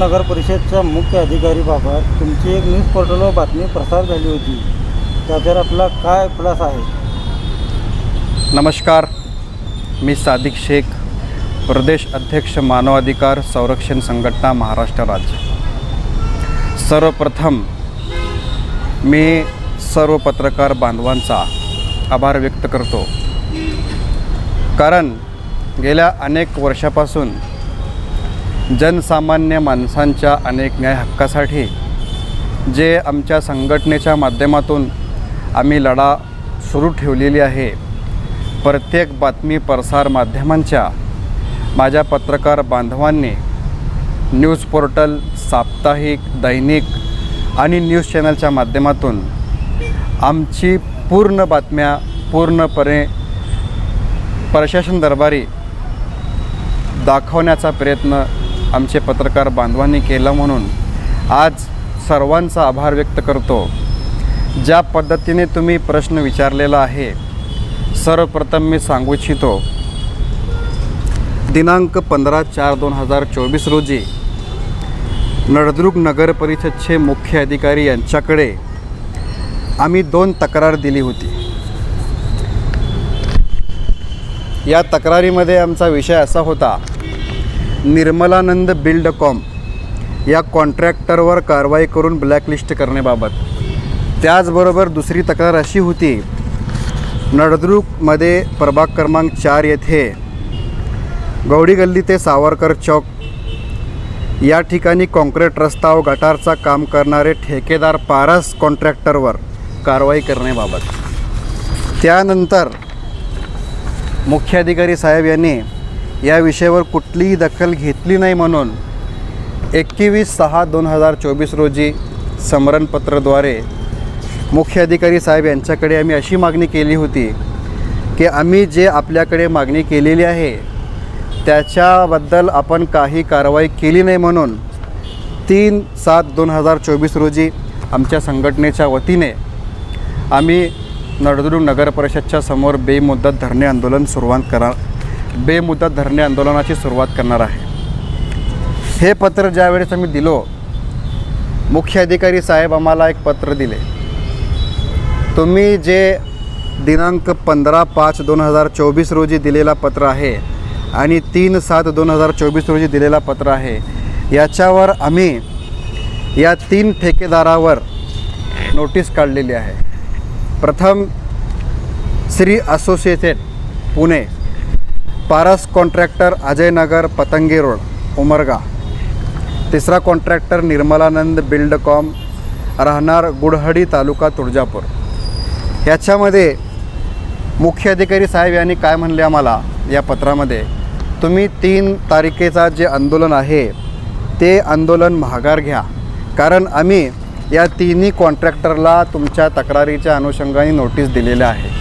नगर परिषदच्या मुख्य अधिकारीबाबत तुमची एक न्यूज पोर्टलवर बातमी प्रसार झाली होती. त्याच्यावर आपला काय खुलासा आहे? नमस्कार. मी सादिक शेख प्रदेश अध्यक्ष मानवाधिकार संरक्षण संघटना महाराष्ट्र राज्य. सर्वप्रथम मी सर्व पत्रकार बांधवांचा आभार व्यक्त करतो. कारण गेल्या अनेक वर्षापासून जनसामान्य माणसांच्या अनेक न्याय हक्कासाठी जे आमच्या संघटनेच्या माध्यमातून आम्ही लढा सुरू ठेवलेली आहे. प्रत्येक बातमी प्रसार माध्यमांच्या माझ्या पत्रकार बांधवांनी न्यूज पोर्टल साप्ताहिक दैनिक आणि न्यूज चॅनलच्या माध्यमातून आमची पूर्ण बातम्या पूर्णपणे प्रशासन दरबारी दाखवण्याचा प्रयत्न आमचे पत्रकार बांधवांनी केलं म्हणून आज सर्वांचा आभार व्यक्त करतो. ज्या पद्धतीने तुम्ही प्रश्न विचारलेला आहे सर्वप्रथम मी सांगू इच्छितो. दिनांक पंधरा चार दोन हजार चोवीस रोजी नळदुर्ग नगर परिषदचे मुख्य अधिकारी यांच्याकडे आम्ही दोन तक्रार दिली होती. या तक्रारीमध्ये आमचा विषय असा होता निर्मलानंद बिल्डकॉम या कॉन्ट्रॅक्टरवर कारवाई करून ब्लॅकलिस्ट करण्याबाबत. त्याचबरोबर दुसरी तक्रार अशी होती नळदुर्गमध्ये प्रभाग क्रमांक चार येथे गौडी गल्ली ते सावरकर चौक या ठिकाणी काँक्रीट रस्ता व गटारचा काम करणारे ठेकेदार पारस कॉन्ट्रॅक्टरवर कारवाई करण्याबाबत. त्यानंतर मुख्याधिकारी साहेब यांनी या विषयावर कुठलीही दखल घेतली नाही म्हणून एकवीस सहा दोन हजार चोवीस रोजी समरणपत्राद्वारे मुख्य अधिकारी साहेब यांच्याकडे आम्ही अशी मागणी केली होती की आम्ही जे आपल्याकडे मागणी केलेली आहे त्याच्याबद्दल आपण काही कारवाई केली नाही म्हणून तीन सात दोन हजार चोवीस रोजी आमच्या संघटनेच्या वतीने आम्ही नळदुर्ग नगर परिषदच्या समोर बेमुदत धरणे आंदोलन सुरुवात करा बेमुदत धरणे आंदोलनाची सुरुवात करणार आहे. हे पत्र ज्यावेळेस आम्ही दिलो मुख्य अधिकारी साहेब आम्हाला एक पत्र दिले. तुम्ही जे दिनांक पंधरा पाच दोन हजार चोवीस रोजी दिलेला पत्र आहे आणि तीन सात दोन हजार चोवीस रोजी दिलेला पत्र आहे याच्यावर आम्ही या तीन ठेकेदारावर नोटीस काढलेली आहे. प्रथम Shri associated Pune. Paras contractor Ajaynagar Patangi road Umarga. तिसरा कॉन्ट्रॅक्टर निर्मलानंद बिल्डकॉम राहणार गुडहडी तालुका तुळजापूर. ह्याच्यामध्ये मुख्य अधिकारी साहेब यांनी काय म्हणले आम्हाला? या पत्रामध्ये तुम्ही तीन तारखेचा जे आंदोलन आहे ते आंदोलन माघार घ्या. कारण आम्ही या तिन्ही कॉन्ट्रॅक्टरला तुमच्या तक्रारीच्या अनुषंगाने नोटीस दिलेल्या आहे.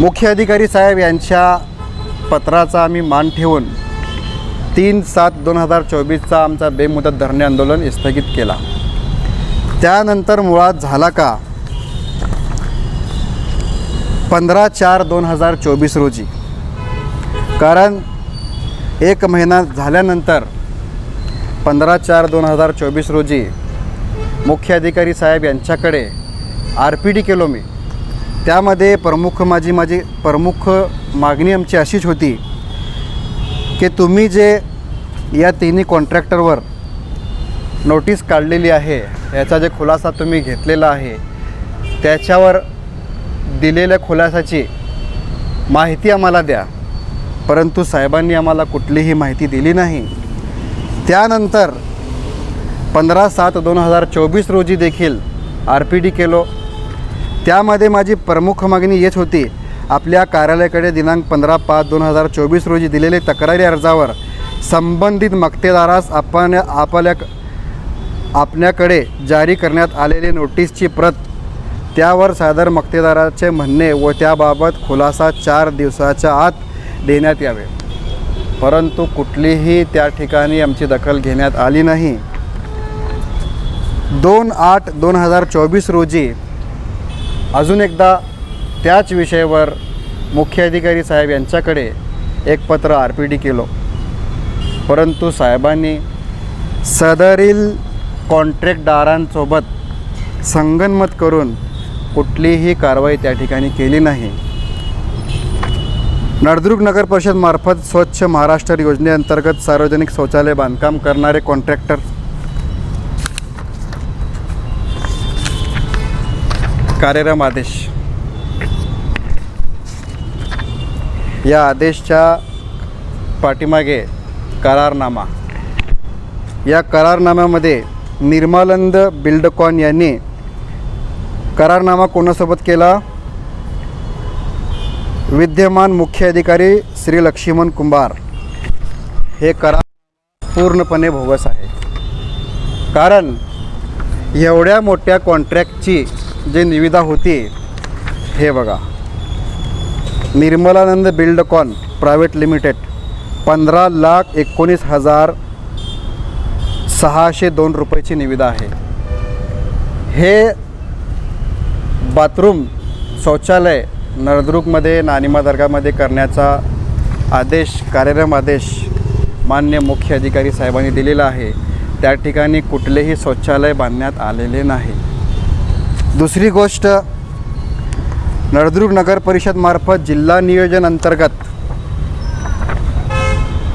मुख्य अधिकारी साहेब यांच्या पत्राचा आम्ही मान ठेवून तीन सात दोन हजार चोवीसचा आमचा बेमुदत धरणे आंदोलन स्थगित केला. त्यानंतर मुळात झाला का? पंधरा चार दोन हजार चोवीस रोजी. कारण एक महिना झाल्यानंतर पंधरा चार दोन हजार चोवीस रोजी मुख्य अधिकारी साहेब यांच्याकडे आर पी डी केलो मी. त्यामध्ये प्रमुख माझी माझी प्रमुख मागणी आमची अशीच होती की तुम्ही जे या तिन्ही कॉन्ट्रॅक्टरवर नोटीस काढलेली आहे याचा जे खुलासा तुम्ही घेतलेला आहे त्याच्यावर दिलेल्या खुलासाची माहिती आम्हाला द्या. परंतु साहेबांनी आम्हाला कुठलीही माहिती दिली नाही. त्यानंतर पंधरा सात दोन हजार चोवीस रोजी देखील आर पी डी केलो. त्यामध्ये माझी प्रमुख मागणी येत होती. आपल्या कार्यालयाकडे दिनांक पंधरा पाच दोन हजार चोवीस रोजी दिलेले तक्रारी अर्जावर संबंधित मक्तेदारास आपण आपल्या आपल्याकडे जारी करण्यात आलेली नोटीसची प्रत त्यावर सादर मक्तेदाराचे म्हणणे व त्याबाबत खुलासा चार दिवसाच्या आत देण्यात यावे. परंतु कुठलीही त्या ठिकाणी आमची दखल घेण्यात आली नाही. दोन आठ दोन हजार चोवीस रोजी अजून एकदा त्याच विषयावर मुख्य अधिकारी साहेब यांच्याकडे एक पत्र आर पी डी केलो. परंतु साहेबांनी सदरील कॉन्ट्रॅक्टदारांसोबत संगनमत करून कुठलीही कारवाई त्या ठिकाणी केली नाही. नळदुर्ग नगर परिषदमार्फत स्वच्छ महाराष्ट्र योजनेअंतर्गत सार्वजनिक शौचालय बांधकाम करणारे कॉन्ट्रॅक्टर कार्यक्रम आदेश. या आदेशच्या पाठीमागे करारनामा. या करारनाम्यामध्ये निर्मालंद बिल्डकॉन यांनी करारनामा कोणासोबत केला? विद्यमान मुख्य अधिकारी श्री लक्ष्मण कुंभार. हे करार पूर्णपणे भोगस आहे. कारण एवढ्या मोठ्या कॉन्ट्रॅक्टची जी निविदा होती हे बघा. निर्मलानंद बिल्डकॉन प्रायव्हेट लिमिटेड पंधरा लाख एकोणीस हजार सहाशे दोन रुपयाची निविदा आहे. हे बाथरूम शौचालय नळदुर्गमध्ये नानिमा दर्गामध्ये करण्याचा आदेश कार्यक्रम आदेश मान्य मुख्य अधिकारी साहेबांनी दिलेला आहे. त्या ठिकाणी कुठलेही शौचालय बांधण्यात आलेले नाही. दुसरी गोष्ट नळदुर्ग नगर परिषदमार्फत जिल्हा नियोजन अंतर्गत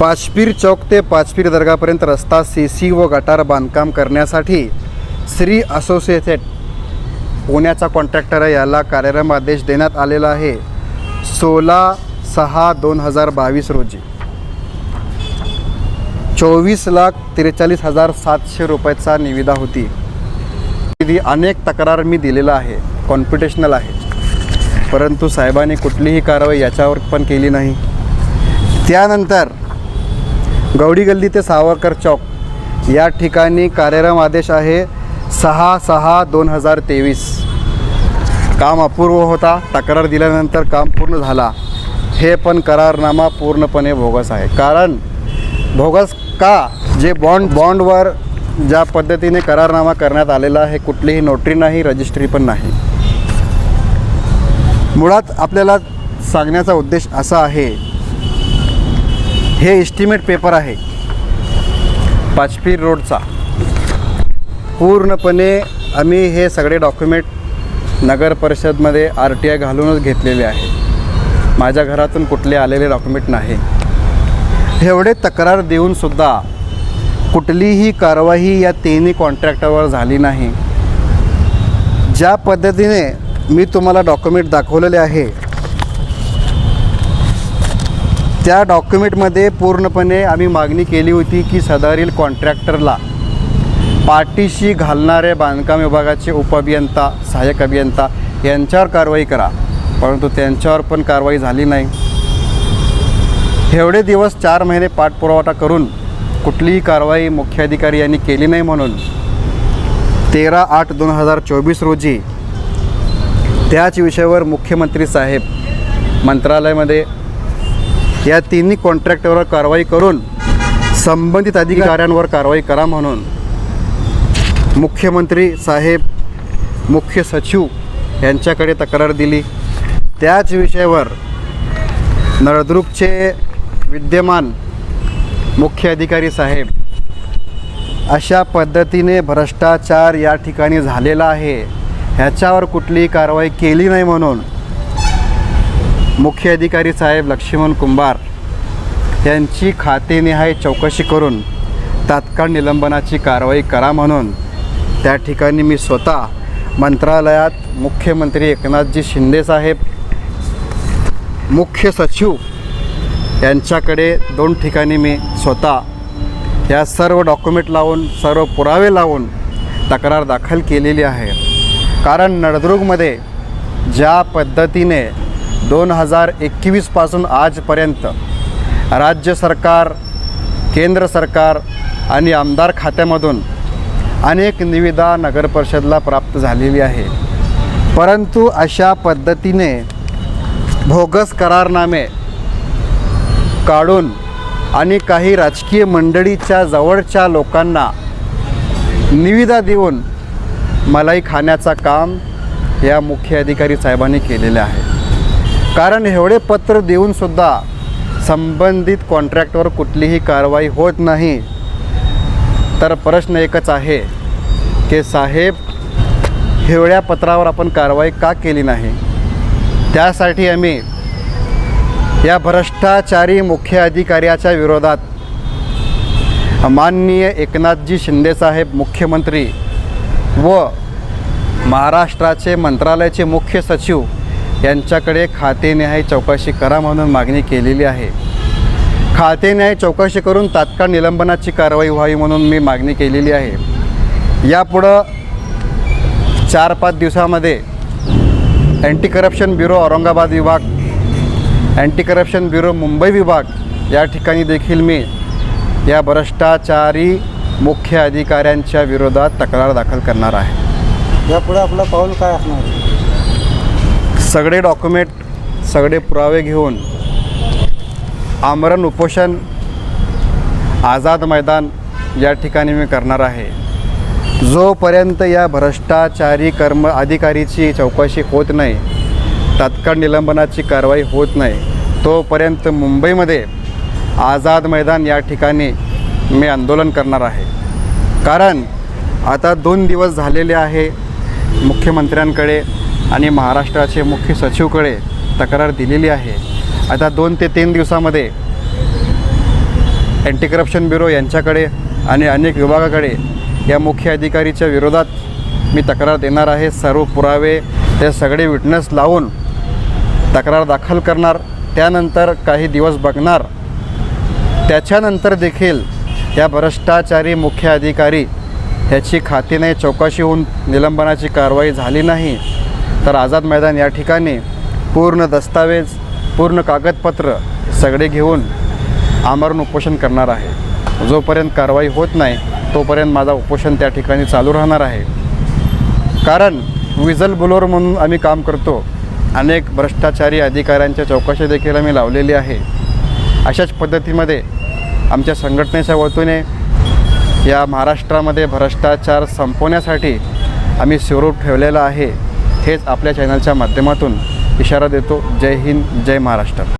पाचपीर चौक ते पाचपीर दर्गापर्यंत रस्ता सी सी व गटार बांधकाम करण्यासाठी श्री असोसिएटेड पुण्याचा कॉन्ट्रॅक्टर आहे. याला कार्यक्रम आदेश देण्यात आलेला आहे. सोळा सहा दोन हजार बावीस रोजी. चोवीस लाख त्रेचाळीस हजार सातशे रुपयाचा निविदा होती. ती अनेक तक्रार मी दिलेला आहे. कॉम्पिटिशनल आहे. परंतु साहेबांनी कुठलीही कारवाई याच्यावर पण केली नाही. त्यानंतर गौडी गल्ली ते सावरकर चौक या ठिकाणी कार्यक्रम आदेश आहे सहा सहा दोन हजार तेवीस. काम अपूर्व होता. तक्रार दिल्यानंतर काम पूर्ण झाला. हे पण करारनामा पूर्णपणे भोगस आहे. कारण भोगस का? जे बॉन्ड बॉन्डवर ज्या पद्धतीने करारनामा करण्यात आलेला आहे कुठलीही नोटरी नाही रजिस्ट्री पण नाही. मुळात आपल्याला सांगण्याचा उद्देश असा आहे हे इस्टिमेट पेपर आहे पाचपीर रोडचा. पूर्णपणे आम्ही हे सगळे डॉक्युमेंट नगर परिषदमध्ये आर टी आय घालूनच घेतलेले आहे. माझ्या घरातून कुठले आलेले डॉक्युमेंट नाही. एवढे तक्रार देऊनसुद्धा कुठलीही कारवाई या तिन्ही कॉन्ट्रॅक्टरवर झाली नाही. ज्या पद्धतीने मी तुम्हाला डॉक्युमेंट दाखवलेले आहे त्या डॉक्युमेंटमध्ये पूर्णपणे आम्ही मागणी केली होती की सदरील कॉन्ट्रॅक्टरला पाठीशी घालणारे बांधकाम विभागाचे उपअभियंता सहाय्यक अभियंता यांच्यावर कारवाई करा. परंतु त्यांच्यावर पण कारवाई झाली नाही. एवढे दिवस चार महिने पाठपुरवठा करून कुठलीही कारवाई मुख्याधिकारी यांनी केली नाही म्हणून तेरा आठ दोन हजार चोवीस रोजी त्याच विषयावर मुख्यमंत्री साहेब मंत्रालयामध्ये या तिन्ही कॉन्ट्रॅक्टरवर कारवाई करून संबंधित अधिकाऱ्यांवर कारवाई करा म्हणून मुख्यमंत्री साहेब मुख्य सचिव यांच्याकडे तक्रार दिली. त्याच विषयावर नळदुर्गचे विद्यमान मुख्य अधिकारी साहेब अशा पद्धतीने भ्रष्टाचार या ठिकाणी झालेला आहे. ह्याच्यावर कुठलीही कारवाई केली नाही म्हणून मुख्य अधिकारी साहेब लक्ष्मण कुंभार यांची खातेनिहाय चौकशी करून तात्काळ निलंबनाची कारवाई करा म्हणून त्या ठिकाणी मी स्वतः मंत्रालयात मुख्यमंत्री एकनाथजी शिंदेसाहेब मुख्य सचिव यांच्याकडे दोन ठिकाणी मी स्वतः या सर्व डॉक्युमेंट लावून सर्व पुरावे लावून तक्रार दाखल केलेली आहे. कारण नळदुर्गमध्ये ज्या पद्धतीने दोन हजार एकवीसपासून आजपर्यंत राज्य सरकार केंद्र सरकार आणि आमदार खात्यामधून अनेक निविदा नगरपरिषदला प्राप्त झालेली आहे. परंतु अशा पद्धतीने भोगस करारनामे काढून आणि काही राजकीय मंडळीच्या जवळच्या लोकांना निविदा देऊन मलाई खाण्याचा काम या मुख्य अधिकारी साहेबांनी केलेलं आहे. कारण एवढे पत्र देऊनसुद्धा संबंधित कॉन्ट्रॅक्टवर कुठलीही कारवाई होत नाही. तर प्रश्न एकच आहे की साहेब हिवळ्या पत्रावर आपण कारवाई का केली नाही? त्यासाठी आम्ही या भ्रष्टाचारी मुख्य अधिकाऱ्याच्या विरोधात माननीय एकनाथजी शिंदेसाहेब मुख्यमंत्री व महाराष्ट्राचे मंत्रालयाचे मुख्य सचिव यांच्याकडे खातेन्याय चौकशी करा म्हणून मागणी केलेली आहे. खातेन्याय चौकशी करून तात्काळ निलंबनाची कारवाई व्हावी म्हणून मी मागणी केलेली आहे. यापुढं चार पाच दिवसामध्ये अँटी करप्शन ब्युरो औरंगाबाद विभाग अँटी करप्शन ब्युरो मुंबई विभाग या ठिकाणी देखील मी या भ्रष्टाचारी मुख्य अधिकाऱ्यांच्या विरोधात तक्रार दाखल करणार आहे यापुढे आपलं पाऊल काय असणार? सगळे डॉक्युमेंट सगळे पुरावे घेऊन आमरण उपोषण आझाद मैदान या ठिकाणी मी करणार आहे जोपर्यंत या भ्रष्टाचारी कर्म अधिकारीची चौकशी होत नाही तात्काळ निलंबनाची कारवाई होत नाही तोपर्यंत मुंबईमध्ये आझाद मैदान या ठिकाणी मी आंदोलन करणार आहे. कारण आता दोन दिवस झालेले आहे मुख्यमंत्र्यांकडे आणि महाराष्ट्राचे मुख्य सचिवकडे तक्रार दिलेली आहे. आता दोन ते तीन दिवसामध्ये अँटी करप्शन ब्युरो यांच्याकडे आणि अनेक विभागाकडे या मुख्य अधिकारीच्या विरोधात मी तक्रार देणार आहे. सर्व पुरावे ते सगळे विटनेस लावून तक्रार दाखल करणार. त्यानंतर काही दिवस बघणार. त्याच्यानंतर देखील या भ्रष्टाचारी मुख्य अधिकारी ह्याची खातीने चौकशी होऊन निलंबनाची कारवाई झाली नाही. तर आझाद मैदान या ठिकाणी पूर्ण दस्तावेज पूर्ण कागदपत्र सगळे घेऊन आमरण उपोषण करणार आहे. जोपर्यंत कारवाई होत नाही तोपर्यंत माझा उपोषण त्या ठिकाणी चालू राहणार आहे. कारण विजल ब्लोअर म्हणून आम्ही काम करतो. अनेक भ्रष्टाचारी अधिकाऱ्यांच्या चौकशी देखील आम्ही लावलेली आहे. अशाच पद्धतीमध्ये आमच्या संघटनेच्या वतीने या महाराष्ट्रामध्ये भ्रष्टाचार संपवण्यासाठी आम्ही स्वरूप ठेवलेलं आहे. हेच आपल्या चॅनलच्या माध्यमातून इशारा देतो. जय हिंद जय महाराष्ट्र.